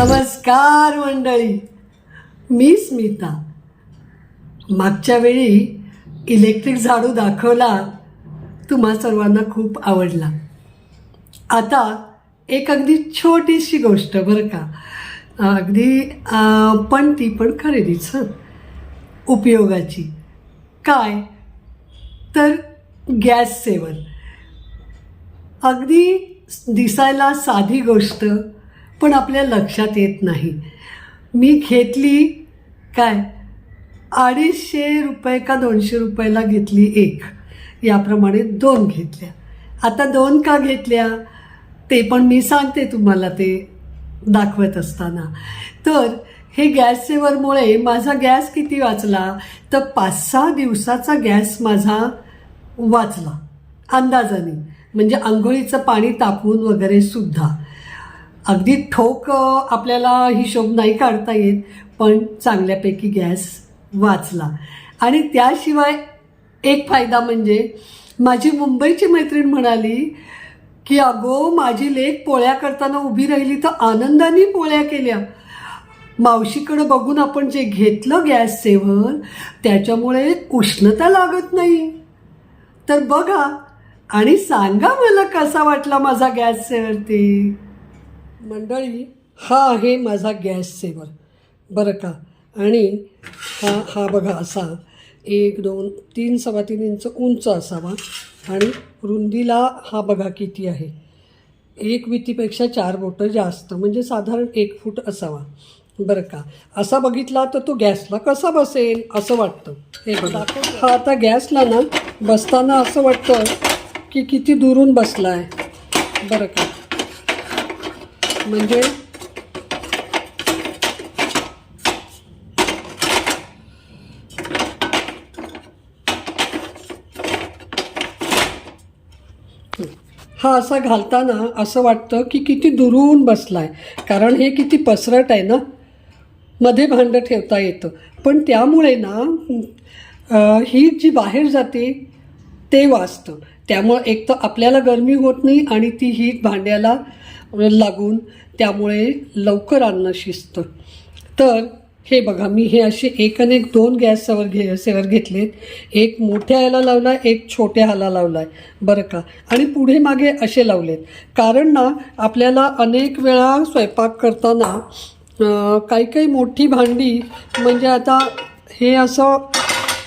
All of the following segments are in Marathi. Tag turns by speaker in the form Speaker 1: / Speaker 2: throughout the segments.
Speaker 1: नमस्कार मंडळी. मी स्मिता. मागच्या वेळी इलेक्ट्रिक झाडू दाखवला तुम्हा सर्वांना खूप आवडला. आता एक अगदी छोटीशी गोष्ट बरं का. अगदी पण ती पण खरेदीच. उपयोगाची. काय? तर गॅस सेवन. अगदी दिसायला साधी गोष्ट पण आपल्या लक्षात येत नाही. मी घेतली काय? अडीचशे रुपये का दोनशे रुपयाला घेतली एक. याप्रमाणे दोन घेतल्या. आता दोन का घेतल्या? ते पण मी सांगते तुम्हाला ते दाखवत असताना. तर हे गॅस सेवरमुळे माझा गॅस किती वाचला? तर पाच सहा दिवसाचा गॅस माझा वाचला. अंदाजाने. म्हणजे आंघोळीचं पाणी तापवून वगैरे सुद्धा. अगदी ठोक आपल्याला हिशोब नाही काढता येत पण चांगल्यापैकी गॅस वाचला. आणि त्याशिवाय एक फायदा म्हणजे माझी मुंबईची मैत्रीण म्हणाली की अगो माझी लेक पोळ्या करताना उभी राहिली तर आनंदाने पोळ्या केल्या. मावशीकडं बघून आपण जे घेतलं गॅस सेवन त्याच्यामुळे उष्णता लागत नाही. तर बघा आणि सांगा मला कसा वाटला माझा गॅस सेवर ते? मंडळी हा आहे माझा गॅस सेवर. बरं का? आणि हा हा बघा असा. एक दोन तीन सव्वा तीन इंच उंच असावा. आणि रुंदीला हा बघा किती आहे. एक वितीपेक्षा चार बोटं जास्त म्हणजे साधारण एक फूट असावा. बरं का? असा बघितला तर तो गॅसला कसा बसेल असं वाटतं. हे बघा. हा आता गॅसला ना बसताना असं वाटतं की किती दुरून बसला आहे बरं का? म्हणजे? हा असा घालताना असं वाटतं की किती दुरून बसलाय. कारण हे किती पसरट आहे ना? मध्ये भांडं ठेवता येतं. पण त्यामुळे ना ही जी बाहेर जाते ते वाचतं. त्यामुळं एक तर आपल्याला गरमी होत नाही आणि ती हीट भांड्याला लागून त्यामुळे लवकर अन्न शिजतं. तर हे बघा मी हे असे एक आणि एक दोन गॅस सेवर घे सेवर घेतलेत. एक मोठ्या ह्याला लावला एक छोट्या ह्याला लावला आहे बरं का? आणि पुढे मागे असे लावलेत. कारण ना आपल्याला अनेक वेळा स्वयंपाक करताना काही काही मोठी भांडी म्हणजे आता हे असं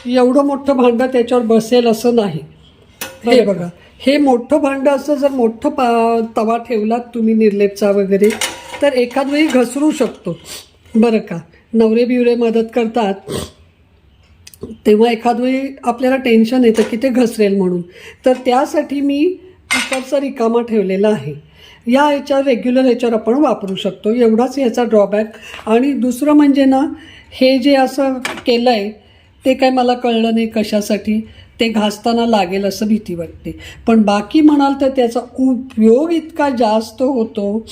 Speaker 1: एवढं मोठं भांडं त्याच्यावर बसेल असं नाही. हे बघा. हे मोठं भांडं असं जर मोठं पा तवा ठेवलात तुम्ही निर्लेपचा वगैरे तर एखाद वेळी घसरू शकतो. बरं का? नवरे बिवरे मदत करतात. तेव्हा एखाद वेळी आपल्याला टेन्शन येतं की ते घसरेल म्हणून. तर त्यासाठी मी कुकरचा रिकामा ठेवलेला आहे. या ह्याच्यावर रेग्युलर ह्याच्यावर आपण वापरू शकतो. एवढाच ह्याचा ड्रॉबॅक आणि दुसरं म्हणजे ना हे जे असं केलं आहे ते काय मला कळलं नाही कशासाठी. ते घासताना लागेल असं भीती वाटते. पण बाकी म्हणाल तर त्याचा उपयोग इतका जास्त होतो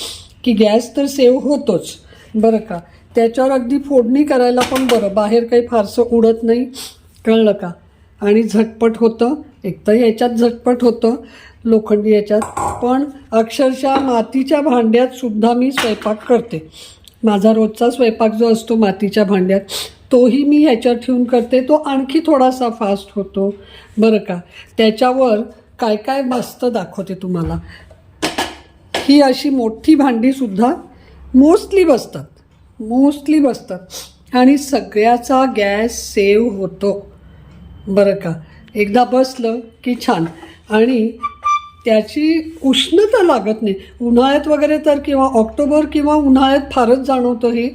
Speaker 1: की गॅस तर सेव्ह होतोच. बरं का? त्याच्यावर अगदी फोडणी करायला पण बरं. बाहेर काही फारसं उडत नाही. कळलं का? आणि झटपट होतं. एक तर ह्याच्यात झटपट होतं लोखंडी याच्यात. पण अक्षरशः मातीच्या भांड्यात सुद्धा मी स्वयंपाक करते. माझा रोजचा स्वयंपाक जो असतो मातीच्या भांड्यात तोही मी ह्याच्यावर ठेवून करते. तो आणखी थोडासा फास्ट होतो. बरं का? त्याच्यावर काय काय मस्त दाखवते तुम्हाला. ही अशी मोठी भांडीसुद्धा मोस्टली बसतात. मोस्टली बसतात. आणि सगळ्याचा गॅस सेव होतो. बरं का? एकदा बसलं की छान. आणि त्याची उष्णता लागत नाही. उन्हाळ्यात वगैरे तर किंवा ऑक्टोबर किंवा उन्हाळ्यात फारच जाणवतं हे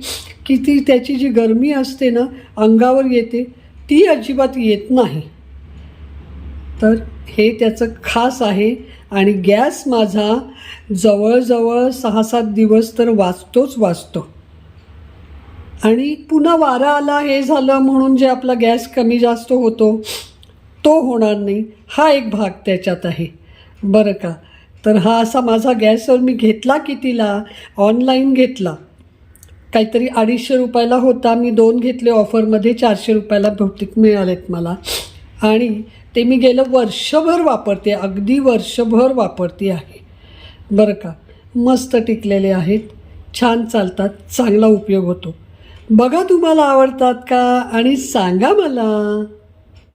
Speaker 1: की ती त्याची जी गरमी असते ना अंगावर येते ती अजिबात येत नाही. तर हे त्याचं खास आहे आणि गॅस माझा जवळजवळ सहा सात दिवस तर वाचतोच वाचतो. आणि पुन्हा वारा आला हे झालं म्हणून जे आपला गॅस कमी जास्त होतो तो होणार नाही. हा एक भाग त्याच्यात आहे. बरं का? तर हा असा माझा गॅसवर मी घेतला कितीला ऑनलाईन घेतला. काहीतरी अडीचशे रुपयाला होता. मी दोन घेतले ऑफरमध्ये. चारशे रुपयाला बहुतेक मिळालेत मला. आणि ते मी गेलं वर्षभर वापरते. अगदी वर्षभर वापरते आहे. बरं का? मस्त टिकलेले आहेत. छान चालतात. चांगला उपयोग होतो. बघा तुम्हाला आवडतात का? आणि सांगा मला.